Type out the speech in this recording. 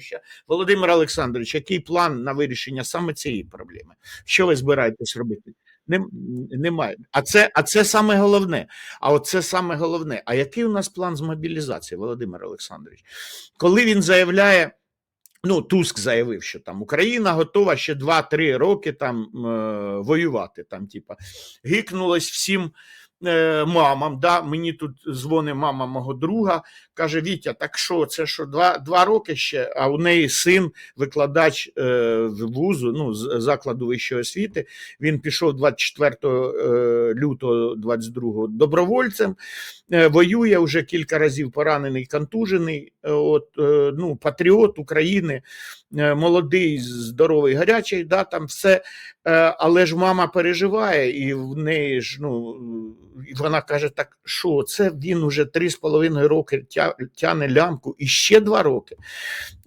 ще. Володимир Олександрович, який план на вирішення саме цієї проблеми? Що ви збираєтесь робити? Немає. А це, а це саме головне. А це саме головне. А який у нас план з мобілізації, Володимир Олександрович? Коли він заявляє. Ну, Туск заявив, що там Україна готова ще 2-3 роки там е, воювати. Там, типа, гикнулось всім мамам. Да? Мені тут дзвонить мама мого друга, каже: Вітя, так що, це що, два, два роки ще, а у неї син, викладач е, вузу, ну, закладу вищої освіти. Він пішов 24 е, лютого 22 добровольцем, е, воює вже кілька разів поранений, контужений. Е, От, е, ну, патріот України, е, молодий, здоровий, гарячий, да, там все. Е, Але ж мама переживає, і в неї ж, ну, вона каже: так що, це він уже три з половиною роки тя- тяне лямку і ще два роки.